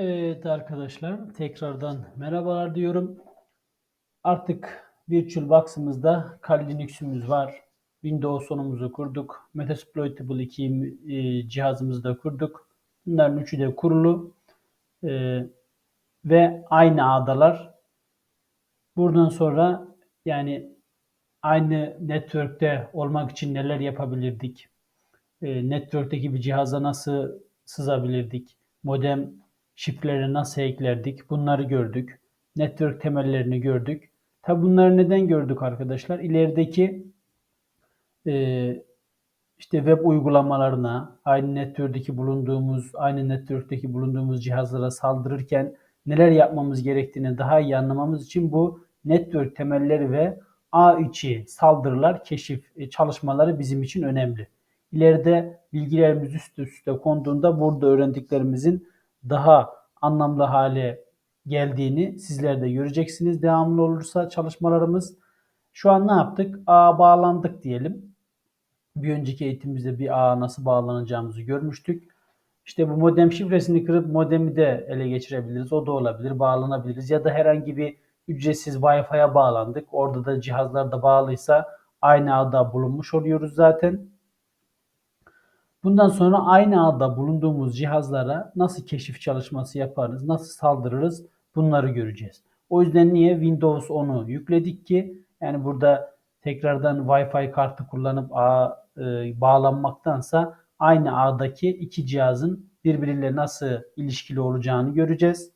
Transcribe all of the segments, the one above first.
Evet arkadaşlar tekrardan merhabalar diyorum. Artık Virtual Box'ımızda Kali Linux'ümüz var. Windows 10'umuzu kurduk. Metasploitable 2 e, cihazımızı da kurduk. Bunların üçü de kurulu. E, ve aynı ağdalar. Buradan sonra yani aynı network'te olmak için neler yapabilirdik? E, network'teki bir cihaza nasıl sızabilirdik? Modem şifreleri nasıl eklerdik? Bunları gördük. Network temellerini gördük. Tabi bunları neden gördük arkadaşlar? İlerideki e, işte web uygulamalarına, aynı network'teki bulunduğumuz, aynı network'teki bulunduğumuz cihazlara saldırırken neler yapmamız gerektiğini daha iyi anlamamız için bu network temelleri ve ağ içi saldırılar, keşif e, çalışmaları bizim için önemli. İleride bilgilerimiz üst üste konduğunda burada öğrendiklerimizin daha anlamlı hale geldiğini sizler de göreceksiniz. Devamlı olursa çalışmalarımız. Şu an ne yaptık? Ağa bağlandık diyelim. Bir önceki eğitimimizde bir ağa nasıl bağlanacağımızı görmüştük. İşte bu modem şifresini kırıp modemi de ele geçirebiliriz. O da olabilir. Bağlanabiliriz. Ya da herhangi bir ücretsiz Wi-Fi'ye bağlandık. Orada da cihazlar da bağlıysa aynı ağda bulunmuş oluyoruz zaten. Bundan sonra aynı ağda bulunduğumuz cihazlara nasıl keşif çalışması yaparız, nasıl saldırırız bunları göreceğiz. O yüzden niye Windows 10'u yükledik ki yani burada tekrardan Wi-Fi kartı kullanıp ağ e, bağlanmaktansa aynı ağdaki iki cihazın birbiriyle nasıl ilişkili olacağını göreceğiz.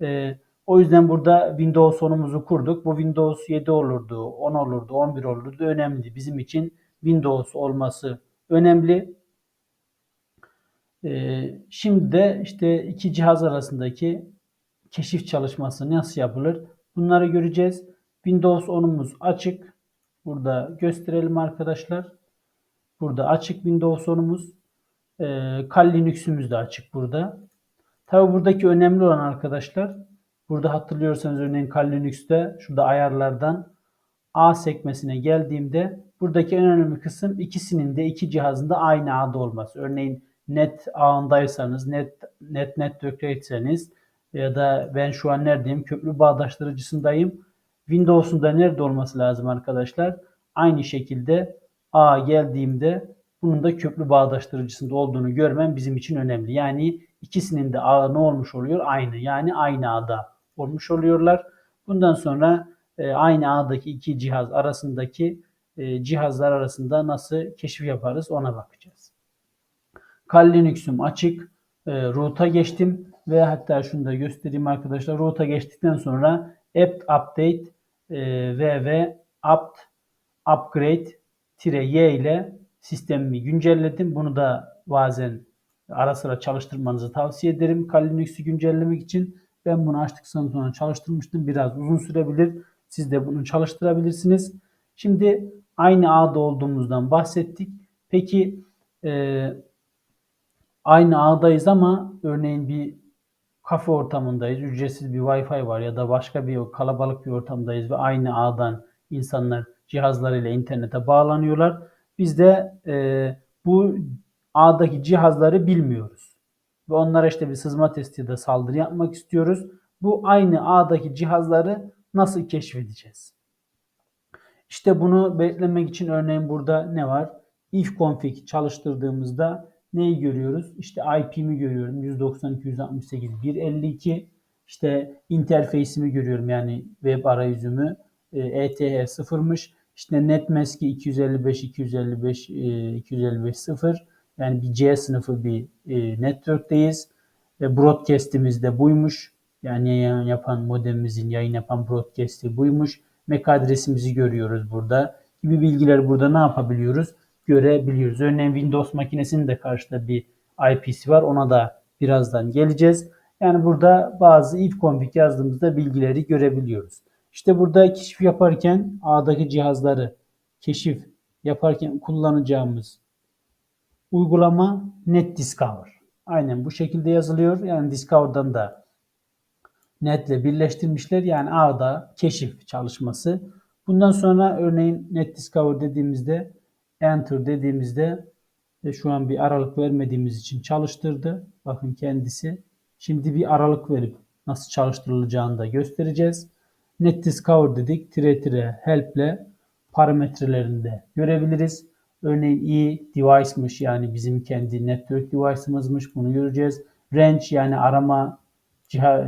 E, o yüzden burada Windows 10'umuzu kurduk. Bu Windows 7 olurdu, 10 olurdu, 11 olurdu. Önemli. Bizim için Windows olması önemli. Ee, şimdi de işte iki cihaz arasındaki keşif çalışması nasıl yapılır? Bunları göreceğiz. Windows 10'umuz açık. Burada gösterelim arkadaşlar. Burada açık Windows 10'umuz. E, Kali Linux'ümüz de açık burada. Tabi buradaki önemli olan arkadaşlar burada hatırlıyorsanız örneğin Kali Linux'te şurada ayarlardan A sekmesine geldiğimde buradaki en önemli kısım ikisinin de iki cihazında aynı A'da olması. Örneğin net ağındaysanız, net net network'teyseniz ya da ben şu an neredeyim? Köprü bağdaştırıcısındayım. Windows'un da nerede olması lazım arkadaşlar? Aynı şekilde A geldiğimde bunun da köprü bağdaştırıcısında olduğunu görmem bizim için önemli. Yani ikisinin de ağı ne olmuş oluyor? Aynı. Yani aynı ağda olmuş oluyorlar. Bundan sonra e, aynı ağdaki iki cihaz arasındaki e, cihazlar arasında nasıl keşif yaparız ona bakacağız. Kali Linux'um açık. E, root'a geçtim ve hatta şunu da göstereyim arkadaşlar. Root'a geçtikten sonra apt update e, ve apt upgrade y ile sistemimi güncelledim. Bunu da bazen ara sıra çalıştırmanızı tavsiye ederim. Kali Linux'u güncellemek için ben bunu açtıktan sonra çalıştırmıştım. Biraz uzun sürebilir. Siz de bunu çalıştırabilirsiniz. Şimdi aynı ağda olduğumuzdan bahsettik. Peki e, aynı ağdayız ama örneğin bir kafe ortamındayız, ücretsiz bir Wi-Fi var ya da başka bir kalabalık bir ortamdayız ve aynı ağdan insanlar cihazlarıyla internete bağlanıyorlar. Biz de e, bu ağdaki cihazları bilmiyoruz. Ve onlara işte bir sızma testi ya da saldırı yapmak istiyoruz. Bu aynı ağdaki cihazları nasıl keşfedeceğiz? İşte bunu belirlemek için örneğin burada ne var? if config çalıştırdığımızda neyi görüyoruz? İşte IP'mi görüyorum. 192.168.152 İşte interface'imi görüyorum yani web arayüzümü. ETH e 0'mış. İşte netmask'i 255 255 255 0. Yani bir C sınıfı bir e, network'teyiz. Ve broadcast'imiz de buymuş. Yani yayın yapan modemimizin yayın yapan broadcast'i buymuş. MAC adresimizi görüyoruz burada. Gibi bilgiler burada ne yapabiliyoruz? Görebiliyoruz. Örneğin Windows makinesinin de karşıda bir IP'si var. Ona da birazdan geleceğiz. Yani burada bazı if config yazdığımızda bilgileri görebiliyoruz. İşte burada keşif yaparken A'daki cihazları keşif yaparken kullanacağımız uygulama NetDiscover. Aynen bu şekilde yazılıyor. Yani Discover'dan da netle birleştirmişler. Yani A'da keşif çalışması. Bundan sonra örneğin NetDiscover dediğimizde Enter dediğimizde de şu an bir aralık vermediğimiz için çalıştırdı. Bakın kendisi Şimdi bir aralık verip nasıl çalıştırılacağını da göstereceğiz. Net Discover dedik. Tire tire help ile parametrelerini görebiliriz. Örneğin i device'mış yani bizim kendi network device'ımızmış bunu göreceğiz. Range yani arama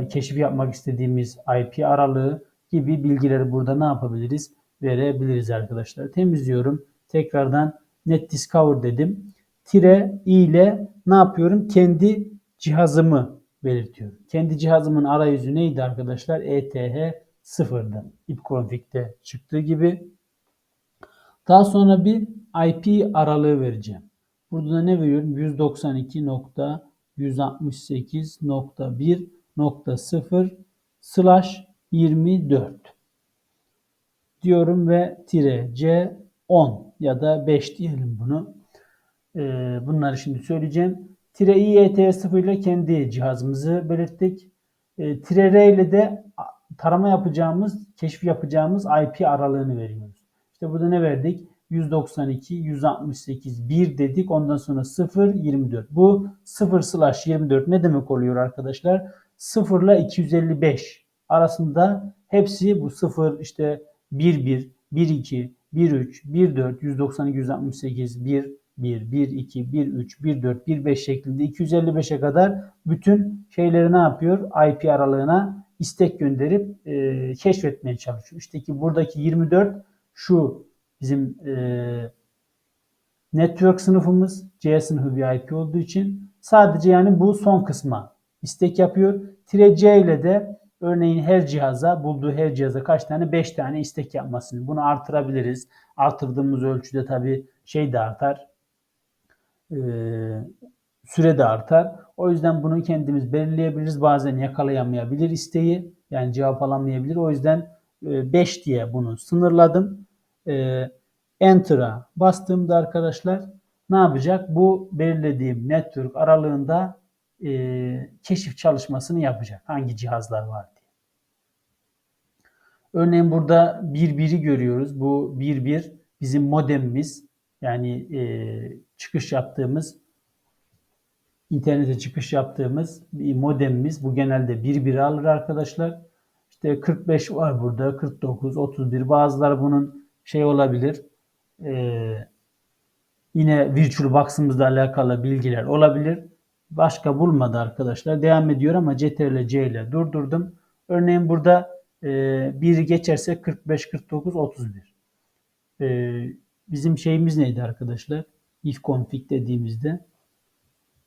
keşif yapmak istediğimiz IP aralığı gibi bilgileri burada ne yapabiliriz? Verebiliriz arkadaşlar. Temizliyorum. Tekrardan net discover dedim. Tire i ile ne yapıyorum? Kendi cihazımı belirtiyorum. Kendi cihazımın arayüzü neydi arkadaşlar? ETH 0'dı. ipconfig'de çıktığı gibi. Daha sonra bir IP aralığı vereceğim. Burada da ne veriyorum? 192.168.1.0 slash 24 diyorum ve tire c 10 ya da 5 diyelim bunu. Ee, bunları şimdi söyleyeceğim. Tire i ET 0 ile kendi cihazımızı belirttik. E, tire r ile de tarama yapacağımız, keşif yapacağımız IP aralığını veriyoruz. İşte burada ne verdik? 192, 168, 1 dedik. Ondan sonra 0, 24. Bu 0 slash 24 ne demek oluyor arkadaşlar? 0 ile 255 arasında hepsi bu 0 işte 1, 1, 1, 2, 1, 3, 1, 4, 192, 168, 1, 1, 1, 2, 1, 3, 1, 4, 1, 5 şeklinde 255'e kadar bütün şeyleri ne yapıyor? IP aralığına istek gönderip e, keşfetmeye çalışıyor. İşte ki buradaki 24 şu bizim e, network sınıfımız C sınıfı bir IP olduğu için sadece yani bu son kısma istek yapıyor. Tire C ile de örneğin her cihaza bulduğu her cihaza kaç tane? 5 tane istek yapmasını. Bunu artırabiliriz. Artırdığımız ölçüde tabi şey de artar. E, süre de artar. O yüzden bunu kendimiz belirleyebiliriz. Bazen yakalayamayabilir isteği. Yani cevap alamayabilir. O yüzden 5 e, diye bunu sınırladım. E, Enter'a bastığımda arkadaşlar ne yapacak? Bu belirlediğim network aralığında e, keşif çalışmasını yapacak. Hangi cihazlar var diye. Örneğin burada 1.1'i görüyoruz. Bu 1.1 bizim modemimiz. Yani e, çıkış yaptığımız internete çıkış yaptığımız bir modemimiz. Bu genelde 1.1 alır arkadaşlar. İşte 45 var burada. 49, 31. Bazıları bunun şey olabilir. Ee, yine Virtual Box'ımızla alakalı bilgiler olabilir. Başka bulmadı arkadaşlar. Devam ediyor ama CTRL C ile durdurdum. Örneğin burada e, 1'i geçerse 45, 49, 31. E, bizim şeyimiz neydi arkadaşlar? If config dediğimizde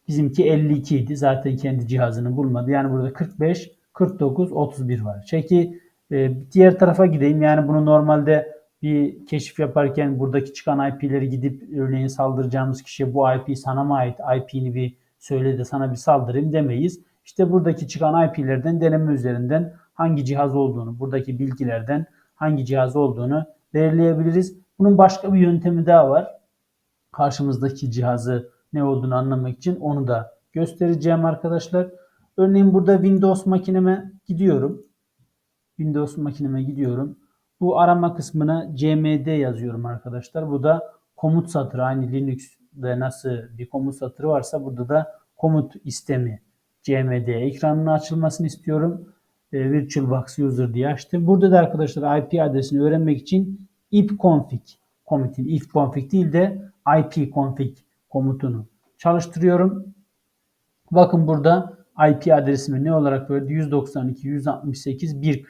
bizimki 52 idi. Zaten kendi cihazını bulmadı. Yani burada 45, 49, 31 var. Çeki e, diğer tarafa gideyim. Yani bunu normalde bir keşif yaparken buradaki çıkan IP'leri gidip örneğin saldıracağımız kişiye bu IP sana mı ait IP'ni bir söyle de sana bir saldırayım demeyiz. İşte buradaki çıkan IP'lerden deneme üzerinden hangi cihaz olduğunu, buradaki bilgilerden hangi cihaz olduğunu belirleyebiliriz. Bunun başka bir yöntemi daha var. Karşımızdaki cihazı ne olduğunu anlamak için onu da göstereceğim arkadaşlar. Örneğin burada Windows makineme gidiyorum. Windows makineme gidiyorum. Bu arama kısmına cmd yazıyorum arkadaşlar. Bu da komut satırı. Aynı Linux'de nasıl bir komut satırı varsa burada da komut istemi cmd ekranının açılmasını istiyorum. E, VirtualBox User diye açtım. Burada da arkadaşlar IP adresini öğrenmek için ipconfig komutin ifconfig değil de ipconfig komutunu çalıştırıyorum. Bakın burada IP adresimi ne olarak verdi? 192.168.145.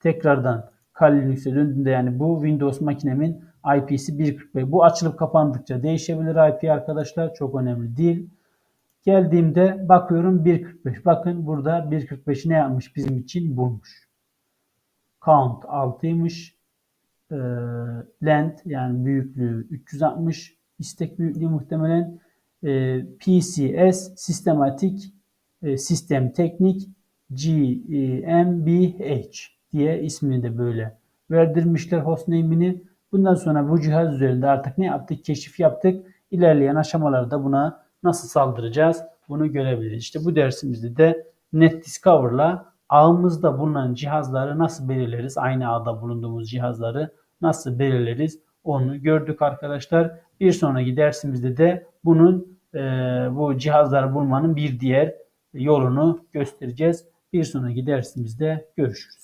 Tekrardan Kali Linux'e döndüğümde yani bu Windows makinemin IP'si 1.45. Bu açılıp kapandıkça değişebilir IP arkadaşlar. Çok önemli değil. Geldiğimde bakıyorum 1.45. Bakın burada 1.45'i ne yapmış bizim için bulmuş. Count 6'ymış. E, length yani büyüklüğü 360. istek büyüklüğü muhtemelen e, PCS sistematik e, sistem teknik GmbH diye ismini de böyle verdirmişler hostname'ini. Bundan sonra bu cihaz üzerinde artık ne yaptık? Keşif yaptık. İlerleyen aşamalarda buna nasıl saldıracağız? Bunu görebiliriz. İşte bu dersimizde de NetDiscover'la ağımızda bulunan cihazları nasıl belirleriz? Aynı ağda bulunduğumuz cihazları nasıl belirleriz? Onu gördük arkadaşlar. Bir sonraki dersimizde de bunun e, bu cihazları bulmanın bir diğer yolunu göstereceğiz. Bir sonraki dersimizde görüşürüz.